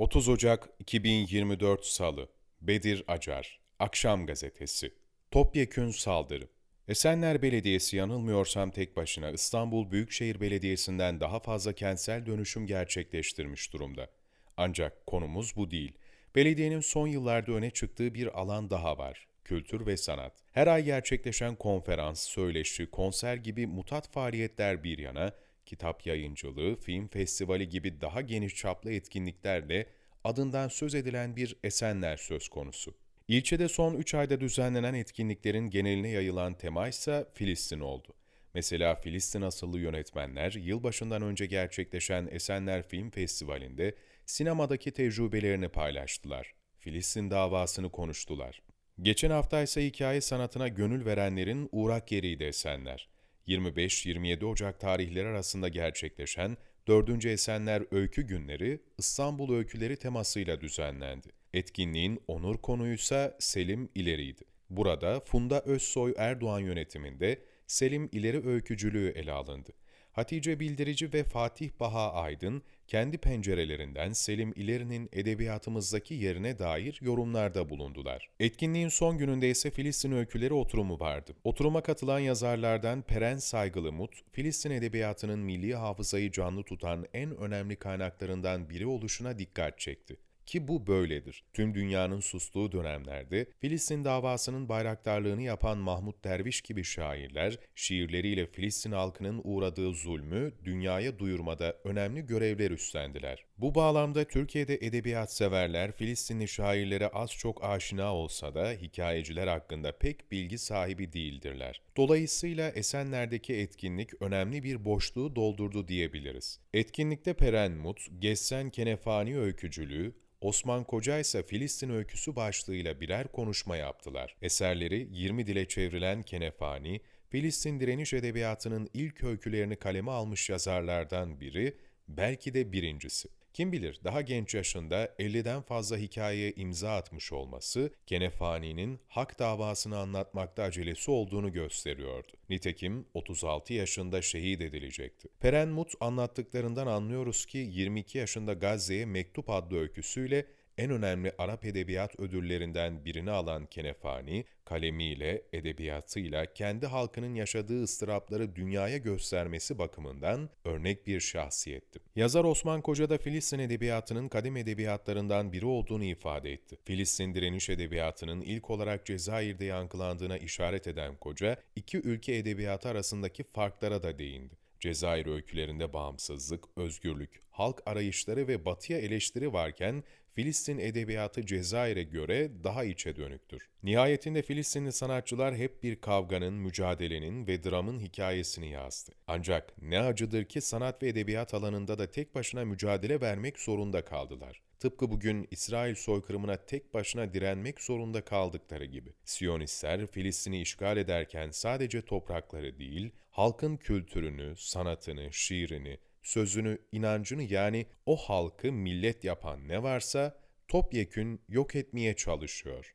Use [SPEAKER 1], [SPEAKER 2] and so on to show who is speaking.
[SPEAKER 1] 30 Ocak 2024 Salı Bedir Acar Akşam Gazetesi Topyekün Saldırı Esenler Belediyesi yanılmıyorsam tek başına İstanbul Büyükşehir Belediyesi'nden daha fazla kentsel dönüşüm gerçekleştirmiş durumda. Ancak konumuz bu değil. Belediyenin son yıllarda öne çıktığı bir alan daha var. Kültür ve sanat. Her ay gerçekleşen konferans, söyleşi, konser gibi mutat faaliyetler bir yana, kitap yayıncılığı, film festivali gibi daha geniş çaplı etkinliklerle adından söz edilen bir Esenler söz konusu. İlçede son 3 ayda düzenlenen etkinliklerin geneline yayılan tema ise Filistin oldu. Mesela Filistin asıllı yönetmenler yılbaşından önce gerçekleşen Esenler Film Festivali'nde sinemadaki tecrübelerini paylaştılar. Filistin davasını konuştular. Geçen hafta ise hikaye sanatına gönül verenlerin uğrak yeriydi Esenler. 25-27 Ocak tarihleri arasında gerçekleşen 4. Esenler Öykü Günleri İstanbul Öyküleri temasıyla düzenlendi. Etkinliğin onur konuysa Selim İleri'ydi. Burada Funda Özsoy Erdoğan yönetiminde Selim İleri öykücülüğü ele alındı. Hatice Bildirici ve Fatih Baha Aydın kendi pencerelerinden Selim İleri'nin edebiyatımızdaki yerine dair yorumlarda bulundular. Etkinliğin son gününde ise Filistin öyküleri oturumu vardı. Oturuma katılan yazarlardan Peren Saygılı Mut, Filistin edebiyatının milli hafızayı canlı tutan en önemli kaynaklarından biri oluşuna dikkat çekti. Ki bu böyledir. Tüm dünyanın sustuğu dönemlerde Filistin davasının bayraktarlığını yapan Mahmut Derviş gibi şairler, şiirleriyle Filistin halkının uğradığı zulmü dünyaya duyurmada önemli görevler üstlendiler. Bu bağlamda Türkiye'de edebiyat severler Filistinli şairlere az çok aşina olsa da hikayeciler hakkında pek bilgi sahibi değildirler. Dolayısıyla Esenler'deki etkinlik önemli bir boşluğu doldurdu diyebiliriz. Etkinlikte Peren Mut, Gessen Kenefani öykücülüğü, Osman Koca ise Filistin öyküsü başlığıyla birer konuşma yaptılar. Eserleri 20 dile çevrilen Kenefani, Filistin direniş edebiyatının ilk öykülerini kaleme almış yazarlardan biri, belki de birincisi. Kim bilir daha genç yaşında 50'den fazla hikayeye imza atmış olması, Kenefani'nin hak davasını anlatmakta acelesi olduğunu gösteriyordu. Nitekim 36 yaşında şehit edilecekti. Peren Mut anlattıklarından anlıyoruz ki 22 yaşında Gazze'ye Mektup adlı öyküsüyle en önemli Arap edebiyat ödüllerinden birini alan Kenefani, kalemiyle, edebiyatıyla kendi halkının yaşadığı ıstırapları dünyaya göstermesi bakımından örnek bir şahsiyetti. Yazar Osman Koca da Filistin edebiyatının kadim edebiyatlarından biri olduğunu ifade etti. Filistin direniş edebiyatının ilk olarak Cezayir'de yankılandığına işaret eden Koca, iki ülke edebiyatı arasındaki farklara da değindi. Cezayir öykülerinde bağımsızlık, özgürlük, halk arayışları ve batıya eleştiri varken Filistin edebiyatı Cezayir'e göre daha içe dönüktür. Nihayetinde Filistinli sanatçılar hep bir kavganın, mücadelenin ve dramın hikayesini yazdı. Ancak ne acıdır ki sanat ve edebiyat alanında da tek başına mücadele vermek zorunda kaldılar. Tıpkı bugün İsrail soykırımına tek başına direnmek zorunda kaldıkları gibi. Siyonistler Filistin'i işgal ederken sadece toprakları değil, halkın kültürünü, sanatını, şiirini, sözünü, inancını yani o halkı millet yapan ne varsa topyekün yok etmeye çalışıyor.